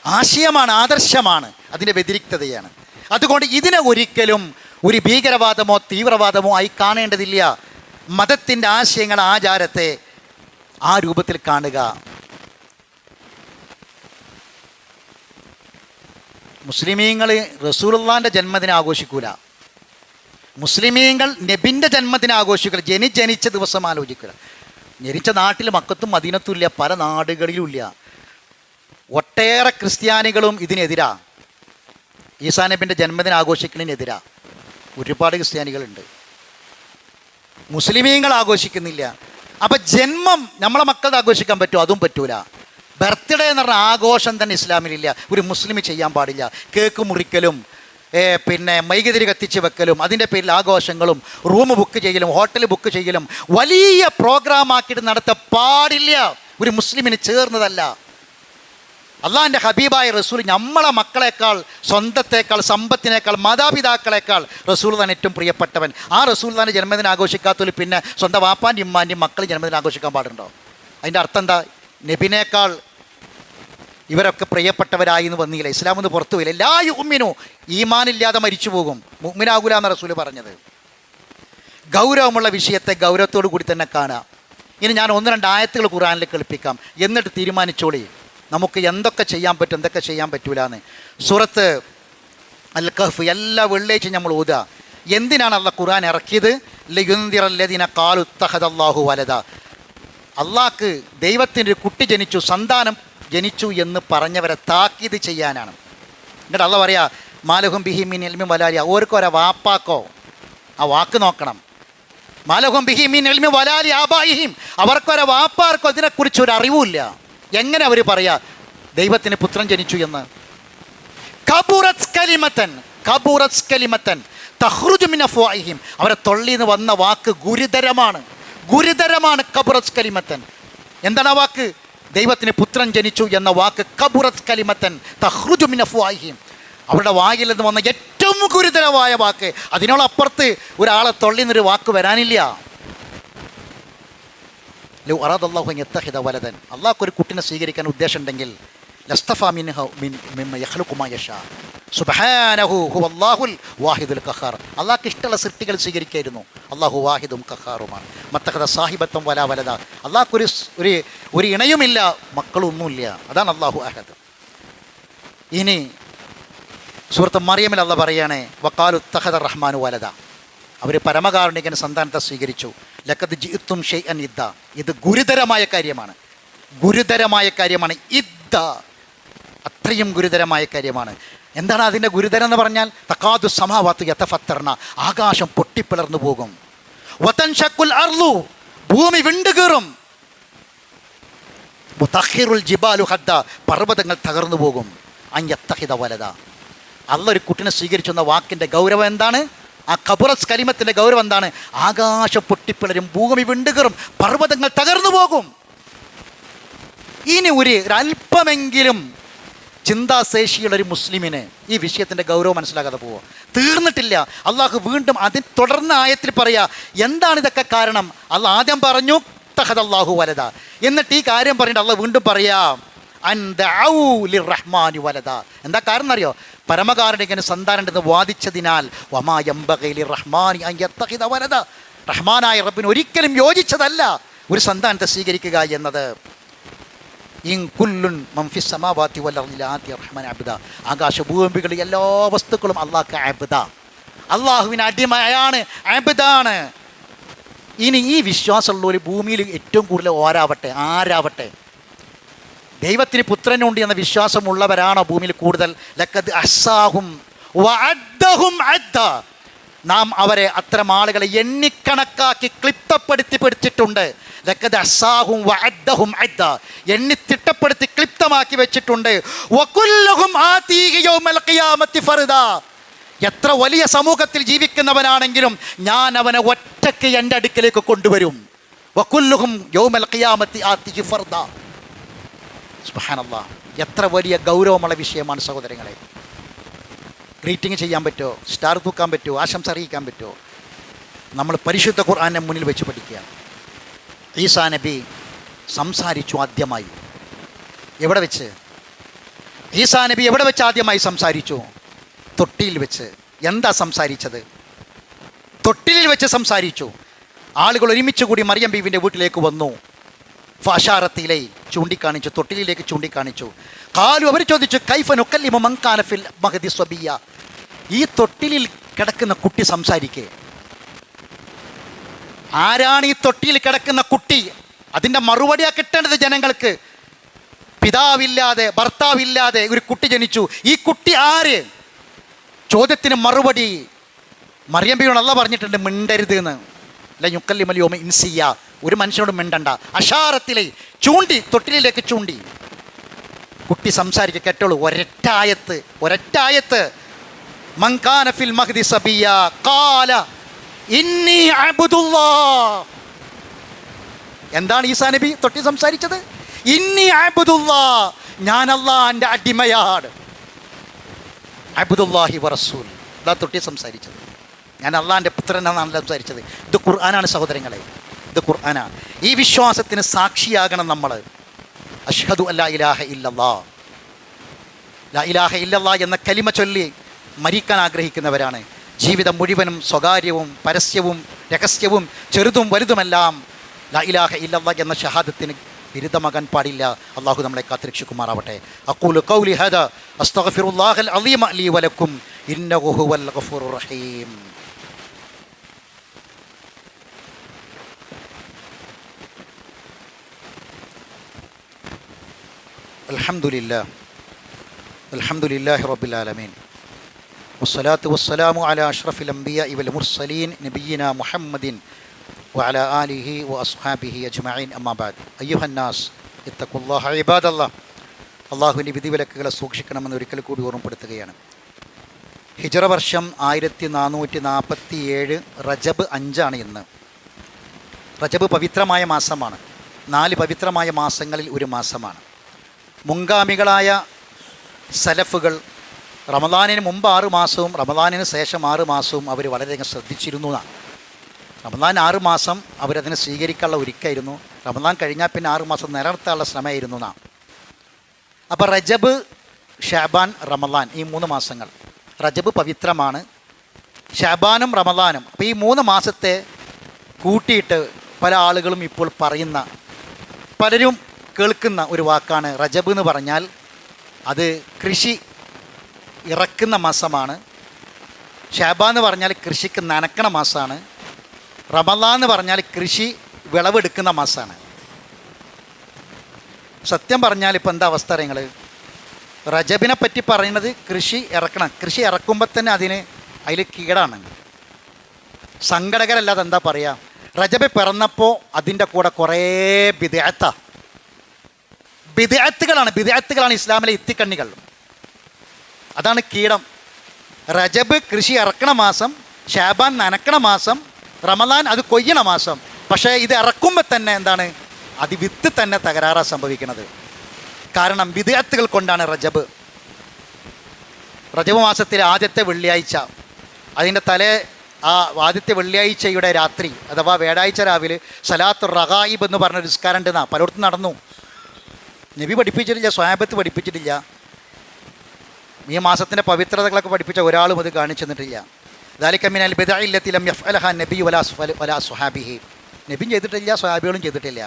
ആശയമാണ് ആദർശമാണ് അതിന്റെ വ്യതിരിക്തതയാണ്. അതുകൊണ്ട് ഇതിനെ ഒരിക്കലും ഒരു ഭീകരവാദമോ തീവ്രവാദമോ ആയി കാണേണ്ടതില്ല. മതത്തിന്റെ ആശയങ്ങൾ ആചാരത്തെ ആ രൂപത്തിൽ കാണുക. മുസ്ലിമീങ്ങൾ റസൂലുള്ളാന്റെ ജന്മദിനം ആഘോഷിക്കൂല. മുസ്ലിമീങ്ങൾ നബിന്റെ ജന്മദിനം ആഘോഷിക്കുക ജനി ജനിച്ച ദിവസം ആലോചിക്കുക. ജനിച്ച നാട്ടിൽ മക്കത്തും മദീനത്തും ഇല്ല പല നാടുകളിലും ഇല്ല. ഒട്ടേറെ ക്രിസ്ത്യാനികളും ഇതിനെതിരാ. ഈസാ നബിന്റെ ജന്മദിനം ആഘോഷിക്കുന്നതിനെതിരാ. ഒരുപാട് ക്രിസ്ത്യാനികളുണ്ട്. മുസ്ലിമീങ്ങൾ ആഘോഷിക്കുന്നില്ല. അപ്പം ജന്മം നമ്മളെ മക്കളുടെ ആഘോഷിക്കാൻ പറ്റുമോ? അതും പറ്റൂല. ബർത്ത്ഡേ എന്ന് പറഞ്ഞ ആഘോഷം തന്നെ ഇസ്ലാമിലില്ല. ഒരു മുസ്ലിം ചെയ്യാൻ പാടില്ല. കേക്ക് മുറിക്കലും പിന്നെ മൈകതിരി കത്തിച്ച് വെക്കലും അതിന്റെ പേരിൽ ആഘോഷങ്ങളും റൂം ബുക്ക് ചെയ്യലും ഹോട്ടൽ ബുക്ക് ചെയ്യലും വലിയ പ്രോഗ്രാം ആക്കിയിട്ട് നടത്ത പാടില്ല. ഒരു മുസ്ലിമിന് ചേർന്നതല്ല. അള്ളാഹിന്റെ ഹബീബായ റസൂൽ നമ്മളെ മക്കളെക്കാൾ സ്വന്തത്തേക്കാൾ സമ്പത്തിനേക്കാൾ മാതാപിതാക്കളെക്കാൾ റസൂൽ തന്നെ ഏറ്റവും പ്രിയപ്പെട്ടവൻ. ആ റസൂൽ തന്നെ ജന്മദിനം ആഘോഷിക്കാത്തതിൽ പിന്നെ സ്വന്തം വാപ്പാന്റെയും ഉമ്മാന്റെയും മക്കൾ ജന്മദിനം ആഘോഷിക്കാൻ പാടുണ്ടോ? അതിന്റെ അർത്ഥം എന്താ? നബിനേക്കാൾ ഇവരൊക്കെ പ്രിയപ്പെട്ടവരായി എന്ന് വന്നില്ല. ഇസ്ലാം എന്ന് പുറത്തു പോയില്ല. എല്ലാ ഉമ്മിനു ഈമാനില്ലാതെ മരിച്ചു പോകും. മുഗ്മിനാകുല എന്ന റസൂൽ പറഞ്ഞത്. ഗൗരവമുള്ള വിഷയത്തെ ഗൗരവത്തോടു കൂടി തന്നെ കാണാം. ഇനി ഞാൻ ഒന്ന് രണ്ട് ആയത്തുകൾ ഖുറാനിൽ കളിപ്പിക്കാം എന്നിട്ട് തീരുമാനിച്ചോളി. നമുക്ക് എന്തൊക്കെ ചെയ്യാൻ പറ്റും എന്തൊക്കെ ചെയ്യാൻ പറ്റൂല എന്ന് സുറത്ത് അൽ കഹ്ഫ് എല്ലാ വെള്ളിയാഴ്ച നമ്മൾ ഊതുക എന്തിനാണ് അല്ല ഖുറാൻ ഇറക്കിയത്? ലയുന്തിറല്ലതിന അള്ളാഹു വലത അള്ളാഹ്ക്ക് ദൈവത്തിന്റെ കുട്ടി ജനിച്ചു സന്താനം ജനിച്ചു എന്ന് പറഞ്ഞവരെ താക്കീത് ചെയ്യാനാണ്. എന്നിട്ട് അള്ള പറയാ മാലഹും ബിഹിമിൻ എൽമി വലാലിയ. ഓർക്കോ ഒരാ വാപ്പാക്കോ ആ വാക്ക് നോക്കണം. മാലഹും ബിഹിമിൻ എൽമി വലാലി ആബായിഹിം. അവർക്കൊരു വാപ്പാർക്കോ അതിനെക്കുറിച്ച് ഒരു അറിവുമില്ല. എങ്ങനെ അവർ പറയാ ദൈവത്തിന് പുത്രൻ ജനിച്ചു എന്ന്. കബൂറത്ത് കലിമത്തൻ കബൂറത്ത് അവരെ തൊള്ളിന്ന് വന്ന വാക്ക് ഗുരുതരമാണ്. ഗുരുതരമാണ് കബുറസ് കലിമത്തൻ. എന്താണ് ആ വാക്ക്? ദൈവത്തിന് പുത്രൻ ജനിച്ചു എന്ന വാക്ക് കബുറത് കലിമത്തൻ തഹ്രുജുമിനഫുഹിം അവരുടെ വായിൽ നിന്ന് വന്ന ഏറ്റവും ഗുരുതരമായ വാക്ക്. അതിനോടപ്പുറത്ത് ഒരാളെ തള്ളി നിന്നൊരു വാക്ക് വരാനില്ല. ലോ വലതൻ അള്ളാഹ്ക്ക് ഒരു കുട്ടിനെ സ്വീകരിക്കാൻ ഉദ്ദേശമുണ്ടെങ്കിൽ ലസ്തഫ മിൻഹ മിൻ മിമ്മ യഖ്ലുഖു മാ സുബ്ഹാനഹു വാഹിദുൽ അള്ളാഹ്ക്ക് ഇഷ്ടമുള്ള സൃഷ്ടികൾ സ്വീകരിക്കായിരുന്നു. അള്ളാഹു വാഹിദും കഹാറുമാണ് മത്തഹത സാഹിബത്വം വല വലത അള്ളാഹ്ക്ക് ഒരു ഒരു ഒരു ഇണയുമില്ല മക്കളൊന്നുമില്ല. അതാണ് അള്ളാഹു അഹദ്. ഇനി സുഹൃത്ത് മറിയമിൽ അള്ള പറയുകയാണേ വക്കാലു തഹദ റഹ്മാനു വലത അവർ പരമകാരുണികൻ സന്താനത്തെ സ്വീകരിച്ചു. ലക്കത്ത് ജിത്തും ഷെയ് അൻ ഇദ്ദ. ഇത് ഗുരുതരമായ കാര്യമാണ്. ഗുരുതരമായ കാര്യമാണ്. ഇദ്ദ. അത്രയും ഗുരുതരമായ കാര്യമാണ്. എന്താണ് അതിന്റെ ഗുരുതരം എന്ന് പറഞ്ഞാൽ? തക്കാതു സമാവാത്ത് യഥഫത്തർണ ആകാശം പൊട്ടിപ്പിളർന്നു പോകും. വതൻ ഷക്കുൽ അർലു ഭൂമി വിണ്ടുകീറും. മുതഹിറുൽ ജിബാലു ഹദ്ദ. പർവതങ്ങൾ തകർന്നു പോകും. അഞ്ഞത്തഹിത വലത അള്ളൊരു കുട്ടിനെ സ്വീകരിച്ചെന്ന വാക്കിന്റെ ഗൗരവം എന്താണ്? ആ ഖബുറസ് കലിമത്തിന്റെ ഗൗരവം എന്താണ്? ആകാശം പൊട്ടിപ്പിളരും ഭൂമി വിണ്ടുകീറും പർവതങ്ങൾ തകർന്നു പോകും. ഇനി ഒരു അല്പമെങ്കിലും ചിന്താശേഷിയുള്ള ഒരു മുസ്ലിമിന് ഈ വിഷയത്തിന്റെ ഗൗരവം മനസ്സിലാകാതെ പോവുക. തീർന്നിട്ടില്ല. അള്ളാഹു വീണ്ടും അതിന് തുടർന്ന ആയത്തിൽ പറയുക എന്താണ് ഇതൊക്കെ കാരണം? അല്ല ആദ്യം പറഞ്ഞു തഹദല്ലാഹു വലത എന്നിട്ട് ഈ കാര്യം പറഞ്ഞിട്ട് അള്ളാഹ് വീണ്ടും പറയാം റഹ്മാനി വലത എന്താ കാരണം അറിയോ? പരമകാരുണികന് സന്താനം ഉണ്ടെന്ന് വാദിച്ചതിനാൽ വമായംബകയിലി റഹ്മാനി അയ്യത്തഹിത വലത റഹ്മാനായ റബ്ബിന് ഒരിക്കലും യോജിച്ചതല്ല ഒരു സന്താനത്തെ സ്വീകരിക്കുക എന്നത്. ആകാശഭൂമികൾ എല്ലാ വസ്തുക്കളും അള്ളാഹ് അബ്ദ. അള്ളാഹുവിന് അടിമയാണ് അബിദാണ്. ഇനി ഈ വിശ്വാസമുള്ള ഒരു ഭൂമിയിൽ ഏറ്റവും കൂടുതൽ ഓരാവട്ടെ ആരാവട്ടെ? ദൈവത്തിന് പുത്രനുണ്ട് എന്ന വിശ്വാസമുള്ളവരാണോ ഭൂമിയിൽ കൂടുതൽ? ലക്കത് അസാഹും. നാം അവരെ അത്തരം ആളുകളെ എണ്ണിക്കണക്കാക്കി ക്ലിപ്തപ്പെടുത്തി പിടിച്ചിട്ടുണ്ട് ലക്കത് അസാഹും വഅദ്ദഹും അദ്ദ. എണ്ണി തിട്ടപ്പെടുത്തി ക്ലിപ്തമാക്കി വെച്ചിട്ടുണ്ട് വകുല്ലഹും ആതീഹി യൗമൽ ഖിയാമത്തി. എത്ര വലിയ സമൂഹത്തിൽ ജീവിക്കുന്നവനാണെങ്കിലും ഞാൻ അവനെ ഒറ്റയ്ക്ക് എന്റെ അടുക്കിലേക്ക് കൊണ്ടുവരും വകുല്ലഹും യൗമൽ ഖിയാമത്തി ആതിഹി ഫർദ. സുബ്ഹാനല്ലാഹ് എത്ര വലിയ ഗൗരവമുള്ള വിഷയമാണ് സഹോദരങ്ങളെ ഗ്രീറ്റിംഗ് ചെയ്യാൻ പറ്റുമോ? സ്റ്റാർ തൂക്കാൻ പറ്റുമോ? ആശംസ അറിയിക്കാൻ പറ്റുമോ? നമ്മൾ പരിശുദ്ധ ഖുർആാനെ മുന്നിൽ വെച്ച് പഠിക്കുക. ഈസാ നബി സംസാരിച്ചു ആദ്യമായി. എവിടെ വെച്ച്? ഈസാ നബി എവിടെ വെച്ച് ആദ്യമായി സംസാരിച്ചു? തൊട്ടിയിൽ വെച്ച്. എന്താ സംസാരിച്ചത്? തൊട്ടിലിൽ വെച്ച് സംസാരിച്ചു. ആളുകൾ ഒരുമിച്ച് കൂടി മറിയം ബീവിന്റെ വീട്ടിലേക്ക് വന്നു. ഫാഷാറത്തിലെ ചൂണ്ടിക്കാണിച്ചു തൊട്ടിലേക്ക് ചൂണ്ടിക്കാണിച്ചു. കാലു അവർ ചോദിച്ചു കൈഫ നൊക്കല്ലിമ മങ്കാനഫിൽ മഹദി സ്വബിയ? ഈ തൊട്ടിലിൽ കിടക്കുന്ന കുട്ടി സംസാരിക്കേ. ആരാണ് ഈ തൊട്ടിയിൽ കിടക്കുന്ന കുട്ടി? അതിന്റെ മറുപടിയാണ് കിട്ടേണ്ടത് ജനങ്ങൾക്ക്. പിതാവില്ലാതെ ഭർത്താവില്ലാതെ ഒരു കുട്ടി ജനിച്ചു. ഈ കുട്ടി ആര്? ചോദ്യത്തിന് മറുപടി. മറിയമ്പിയോട് പറഞ്ഞിട്ടുണ്ട് മിണ്ടരുത് എന്ന്. അല്ല യുക്കല്ലി മലിയോമ ഇൻസിയ. ഒരു മനുഷ്യനോട് മിണ്ടണ്ട. അഷാറത്തിലെ ചൂണ്ടി തൊട്ടിലേക്ക് ചൂണ്ടി. കുട്ടി സംസാരിക്കുക കേട്ടോളൂ. ഒരറ്റായത്ത് ഒരറ്റായത്ത്. മങ്കാനഫിൽ മഹദി സബിയ കാല ഇന്നി അബ്ദുല്ലാ. എന്താണ് ഈസാ നബി തൊട്ടി സംസാരിച്ചത്? ഇന്നി അബ്ദുല്ലാ ഞാൻ അള്ളാന്റെ അടിമയാണ്. അബ്ദുല്ലാഹി വറസൂൽ ഇതാ തൊട്ടി സംസാരിച്ചത്. ഞാൻ അള്ളാഹിന്റെ പുത്രനാണ് സംസാരിച്ചത്. ഇത് ഖുർആനാണ് സഹോദരങ്ങളെ. ഇത് ഖുർആനാണ് ഈ വിശ്വാസത്തിന് സാക്ഷിയാകണം നമ്മൾ അഷ്ഹദു അല്ലാ ഇലാഹ ഇല്ലല്ലാ. ലാ ഇലാഹ ഇല്ലല്ലാ എന്ന കലിമ ചൊല്ലി മരിക്കാൻ ആഗ്രഹിക്കുന്നവരാണ്. ജീവിതം മുഴുവനും സ്വകാര്യവും പരസ്യവും രഹസ്യവും ചെറുതും വലുതുമെല്ലാം ലാ ഇലാഹ ഇല്ലല്ലാ എന്ന ഷഹാദത്തിന് ബിരുദമാകാൻ പാടില്ല. അള്ളാഹു നമ്മളെ കാത്തിരക്ഷിക്കുമാറാവട്ടെ അക്കൂലു കൗലി ഹദ അസ്തഗ്ഫിറുല്ലാഹൽ അലീമ ലീ വലക്കും ഇന്നഹു വൽ ഗഫൂറുർ റഹീം. അൽഹമുല്ല അൽഹമുല്ലാഹി റബുലാലമീൻ വസ്സലാത്തു വസ്സലാമു അല അഷ്റഫിൽ അംബിയ ഇവൽ മുർസലീൻ നബീന മുഹമ്മദിൻ വഅല ആലിഹി വ അസ്ഹാബിഹി അജ്മഈൻ. അമ്മാബാദ് അയ്യുഹന്നാസ് ഇത്തഖുല്ലാഹ ഇബാദല്ലാ. അള്ളാഹുവിന്റെ വിധിവിലക്കുകളെ സൂക്ഷിക്കണമെന്ന് ഒരിക്കൽ കൂടി ഓർമ്മപ്പെടുത്തുകയാണ്. ഹിജറ വർഷം ആയിരത്തി നാനൂറ്റി നാൽപ്പത്തി ഏഴ് റജബ് അഞ്ചാണ് ഇന്ന്. റജബ് പവിത്രമായ മാസമാണ്. നാല് പവിത്രമായ മാസങ്ങളിൽ ഒരു മാസമാണ്. മുൻഗാമികളായ സലഫുകൾ റമദാനിന് മുമ്പ് ആറ് മാസവും റമദാനിന് ശേഷം ആറ് മാസവും അവർ വളരെയധികം ശ്രദ്ധിച്ചിരുന്നു എന്നാണ്. റമദാൻ ആറ് മാസം അവരതിനെ സ്വീകരിക്കാനുള്ള ഒരുക്കായിരുന്നു. റമദാൻ കഴിഞ്ഞാൽ പിന്നെ ആറ് മാസം നിലനിർത്താനുള്ള ശ്രമമായിരുന്നു എന്നാണ്. അപ്പോൾ റജബ് ഷാബാൻ റമദാൻ ഈ മൂന്ന് മാസങ്ങൾ. റജബ് പവിത്രമാണ്. ഷാബാനും റമദാനും അപ്പോൾ ഈ മൂന്ന് മാസത്തെ കൂട്ടിയിട്ട് പല ആളുകളും ഇപ്പോൾ പറയുന്ന പലരും കേൾക്കുന്ന ഒരു വാക്കാണ് റജബ് എന്ന് പറഞ്ഞാൽ അത് കൃഷി ഇറക്കുന്ന മാസമാണ്. ഷാബ എന്ന് പറഞ്ഞാൽ കൃഷിക്ക് നനക്കണ മാസമാണ്. റമദാൻ എന്ന് പറഞ്ഞാൽ കൃഷി വിളവെടുക്കുന്ന മാസമാണ്. സത്യം പറഞ്ഞാൽ ഇപ്പോൾ എന്താ അവസ്ഥ നിങ്ങൾ റജബിനെ പറ്റി പറയുന്നത് കൃഷി ഇറക്കണം കൃഷി ഇറക്കുമ്പോൾ തന്നെ അതിന് അതിൽ കീടാണ്. സങ്കടകരല്ലാതെ എന്താ പറയുക റജബ് പിറന്നപ്പോൾ അതിന്റെ കൂടെ കുറേ വിദേത്ത ബിദഅത്തുകളാണ്. ബിദഅത്തുകളാണ് ഇസ്ലാമിലെ ഇത്തിക്കണ്ണികൾ അതാണ് കീടം. റജബ് കൃഷി ഇറക്കണ മാസം ഷാബാൻ നനക്കണ മാസം റമദാൻ അത് കൊയ്യണ മാസം. പക്ഷേ ഇത് ഇറക്കുമ്പോൾ തന്നെ എന്താണ്? അത് വിത്ത് തന്നെ തകരാറാ സംഭവിക്കുന്നത് കാരണം വിദ്യാർത്ഥികൾ കൊണ്ടാണ് റജബ്. റജബ് മാസത്തിലെ ആദ്യത്തെ വെള്ളിയാഴ്ച. അതിന്റെ തലേ ആ ആദ്യത്തെ വെള്ളിയാഴ്ചയുടെ രാത്രി അഥവാ വ്യാഴാഴ്ച രാവിലെ സലാത്ത് റഹായിബ് എന്ന് പറഞ്ഞ നിസ്കാരം ഉണ്ടെന്നാ പലയിടത്തും നടന്നു. നബി പഠിപ്പിച്ചിട്ടില്ല സ്വാബത്ത് പഠിപ്പിച്ചിട്ടില്ല. ഈ മാസത്തിന്റെ പവിത്രതകളൊക്കെ പഠിപ്പിച്ച ഒരാളും അത് കാണിച്ചു തന്നിട്ടില്ല. ദാലിക്കമ്മിനാൽ ബിദായില്ലത്തിലും എഫ് അലഹ നബി വലാ വലാ സുഹാബിഹി നബിയും ചെയ്തിട്ടില്ല സ്വഹാബികളും ചെയ്തിട്ടില്ല.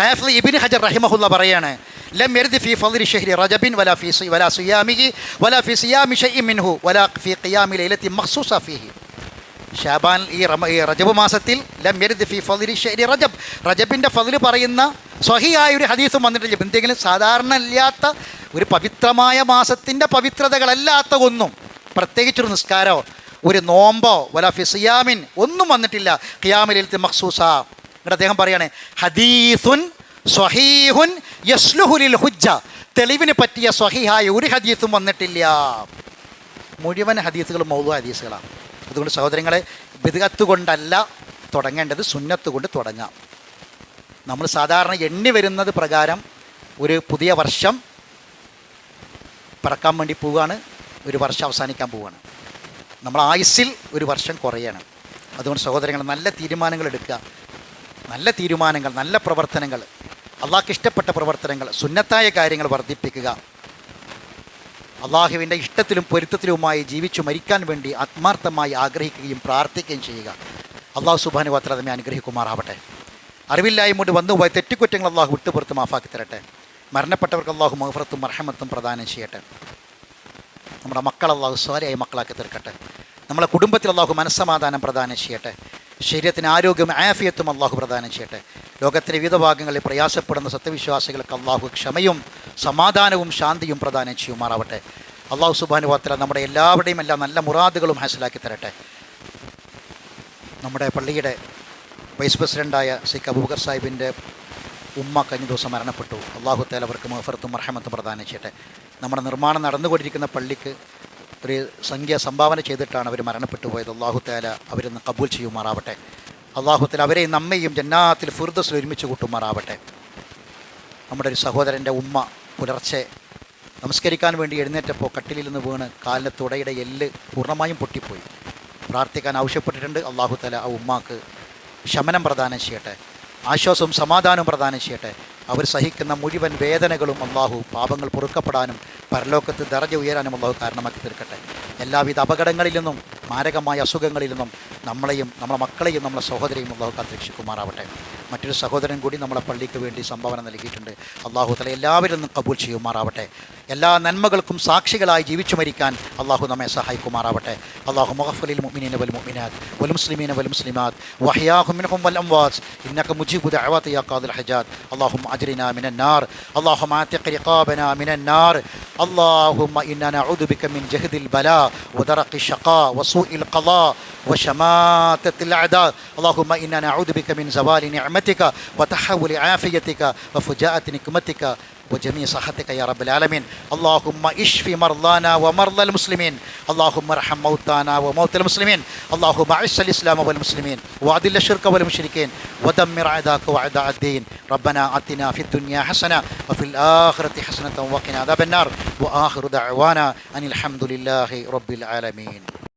ഹാഫ് ഇബിൻ ഹജർ റഹിമഹുല്ല പറയാണ് ലം യർദി ഫി ഫദ്ലി ഷെഹ്രി റജബിൻ വലാ ഫി വലാ സിയാമിഹി വലാ ഫി സിയാമി ഷൈഇൻ മിൻഹു വലാ ഫി ഖിയാമി ലൈലത്തി മഖ്സൂസ ഫീഹി. ഷാബാൻ ഈ റമ ഈ റജബ് മാസത്തിൽ ലം യർദ് ഫി ഫദ്ലി ഷെരി റജബ്. റജബിന്റെ ഫതിൽ പറയുന്ന സ്വഹിയായ ഒരു ഹദീസും വന്നിട്ടില്ല. എന്തെങ്കിലും സാധാരണ ഇല്ലാത്ത ഒരു പവിത്രമായ മാസത്തിന്റെ പവിത്രതകളല്ലാത്ത ഒന്നും പ്രത്യേകിച്ചൊരു നിസ്കാരമോ ഒരു നോമ്പോ വല ഫിസിയാമിൻ ഒന്നും വന്നിട്ടില്ല. ഖിയാമിലിൽ മഖ്സൂസ. എന്നിട്ട് അദ്ദേഹം പറയുകയാണ് ഹദീസുൻ സ്വഹീഹുൻ യസ്ലുഹുലിൽ ഹുജ്ജ. തെളിവിന് പറ്റിയ സ്വഹിഹായ ഒരു ഹദീസും വന്നിട്ടില്ല. മുഴുവൻ ഹദീസുകൾ മൗതു ഹദീസുകളാണ്. അതുകൊണ്ട് സഹോദരങ്ങളെ ബിദഗത്ത് കൊണ്ടല്ല തുടങ്ങേണ്ടത് സുന്നത്ത് കൊണ്ട് തുടങ്ങാം. നമ്മൾ സാധാരണ എണ്ണി വരുന്നത് പ്രകാരം ഒരു പുതിയ വർഷം പറക്കാൻ വേണ്ടി പോവുകയാണ് ഒരു വർഷം അവസാനിക്കാൻ പോവുകയാണ്. നമ്മൾ ആയുസ്സിൽ ഒരു വർഷം കുറയാണ്. അതുകൊണ്ട് സഹോദരങ്ങൾ നല്ല തീരുമാനങ്ങൾ എടുക്കുക. നല്ല തീരുമാനങ്ങൾ നല്ല പ്രവർത്തനങ്ങൾ അള്ളാഹ്ക്ക് ഇഷ്ടപ്പെട്ട പ്രവർത്തനങ്ങൾ സുന്നത്തായ കാര്യങ്ങൾ വർദ്ധിപ്പിക്കുക. അള്ളാഹുവിന്റെ ഇഷ്ടത്തിലും പൊരുത്തത്തിലുമായി ജീവിച്ചു മരിക്കാൻ വേണ്ടി ആത്മാർത്ഥമായി ആഗ്രഹിക്കുകയും പ്രാർത്ഥിക്കുകയും ചെയ്യുക. അള്ളാഹു സുബാനു വാത്ര നമ്മെ അനുഗ്രഹിക്കുമാറാവട്ടെ. അറിവില്ലായ്മ വന്നുപോയ തെറ്റുകുറ്റങ്ങൾ അള്ളാഹു വിട്ടുപുറത്ത് മാഫാക്കി തരട്ടെ. മരണപ്പെട്ടവർക്ക് അള്ളാഹു മഹഫറത്തും മർഹമത്തും പ്രദാനം ചെയ്യട്ടെ. നമ്മുടെ മക്കൾ അള്ളാഹു സ്വാരയായി മക്കളാക്കി തീർക്കട്ടെ. നമ്മളെ കുടുംബത്തിൽ അള്ളാഹു മനസ്സമാധാനം പ്രദാനം ചെയ്യട്ടെ. ശരീരത്തിന് ആരോഗ്യം ആഫിയത്തും അള്ളാഹു പ്രദാനം ചെയ്യട്ടെ. ലോകത്തിലെ വിവിധ ഭാഗങ്ങളിൽ പ്രയാസപ്പെടുന്ന സത്യവിശ്വാസികൾക്ക് അള്ളാഹു ക്ഷമയും സമാധാനവും ശാന്തിയും പ്രദാനം ചെയ്യുമാറാവട്ടെ. അള്ളാഹു സുബാനു വാത്തല നമ്മുടെ എല്ലാവരുടെയും എല്ലാ നല്ല മുറാദുകളും ഹാസിലാക്കി തരട്ടെ. നമ്മുടെ പള്ളിയുടെ വൈസ് പ്രസിഡന്റായ സിഖ് അബൂബക്കർ സാഹിബിന്റെ ഉമ്മ കഴിഞ്ഞ ദിവസം മരണപ്പെട്ടു. അള്ളാഹു തേല അവർക്ക് മർഹമത്തും പ്രദാനം ചെയ്യട്ടെ. നമ്മുടെ നിർമ്മാണം നടന്നുകൊണ്ടിരിക്കുന്ന പള്ളിക്ക് ഒരു സംഖ്യ സംഭാവന ചെയ്തിട്ടാണ് അവർ മരണപ്പെട്ടു പോയത്. അള്ളാഹു അവരിന്ന് കബൂൽ ചെയ്യുമാറാവട്ടെ. അള്ളാഹുത്തല അവരെയും നമ്മയും ജന്നാത്തിൽ ഫുർദസ് ഒരുമിച്ച് കൂട്ടുമാറാവട്ടെ. നമ്മുടെ ഒരു സഹോദരന്റെ ഉമ്മ പുലർച്ചെ നമസ്കരിക്കാൻ വേണ്ടി എഴുന്നേറ്റപ്പോൾ കട്ടിലിൽ നിന്ന് വീണ് കാലിന്റെ തുടയുടെ എല്ല് പൂർണമായും പൊട്ടിപ്പോയി. പ്രാർത്ഥിക്കാൻ ആവശ്യപ്പെട്ടിട്ടുണ്ട്. അള്ളാഹുത്തല തല ആ ഉമ്മാക്ക് ശമനം പ്രദാനം ചെയ്യട്ടെ. ആശ്വാസവും സമാധാനവും പ്രദാനം ചെയ്യട്ടെ. അവർ സഹിക്കുന്ന മുഴുവൻ വേദനകളും അള്ളാഹു പാപങ്ങൾ പൊറുക്കപ്പെടാനും പരലോകത്ത് ദറജ ഉയരാനും അള്ളാഹു കാരണമാക്കി തീർക്കട്ടെ. എല്ലാവിധ അപകടങ്ങളിൽ നിന്നും മാരകമായ അസുഖങ്ങളിൽ നിന്നും നമ്മളെയും നമ്മുടെ മക്കളെയും നമ്മുടെ സഹോദരെയും അള്ളാഹു കാത്തിരക്ഷിക്കുമാറാവട്ടെ മറ്റൊരു സഹോദരൻ കൂടി നമ്മുടെ പള്ളിക്ക് വേണ്ടി സംഭാവന നൽകിയിട്ടുണ്ട്. അള്ളാഹു തല എല്ലാവരും കബൂൽ ചെയ്യുമാറാവട്ടെ. എല്ലാ നന്മകൾക്കും സാക്ഷികളായി ജീവിച്ചു മരിക്കാൻ അള്ളാഹു നമ്മെ സഹായിക്കുമാറാവട്ടെ. അള്ളാഹു മുഹഫലിൽ മുമിനീന വൽ മുമിനാദ് വൽ മുസ്ലിമീന വൽ മുസ്ലിമാത്ത് വഹിയാഹുമിൻഹും വൽ അംവാസ് ഇന്നക മുജീബു ദഅവതി യാ ഖാദിൽ ഹജാത്ത് അല്ലാഹുമ്മ അജ്രിന മിനൻ നാർ അള്ളാഹു ആത്തിഖ റിഖാബന മിനൻ നാർ. അള്ളാഹുമ്മ ഇന്നാ നഊദു ബിക മിൻ ജഹദിൽ ബലാ വദറഖി ശഖാ വസൂഇൽ ഖളാ വശമാ وشماتة الأعداء. اللهم إنا نعوذ بك من زوال نعمتك وتحول عافيتك وفجاءة نكمتك وجميع صحتك يا رب العالمين. اللهم اشف مرضانا ومرضى المسلمين. اللهم ارحم موتانا وموتى المسلمين. اللهم أعز الإسلام والمسلمين وأذل الشرك والمشركين ودمر أعداءك وأعداء الدين. ربنا آتنا في الدنيا حسنة وفي الآخرة حسنة وقنا عذاب النار. وآخر دعوانا أن الحمد لله رب العالمين.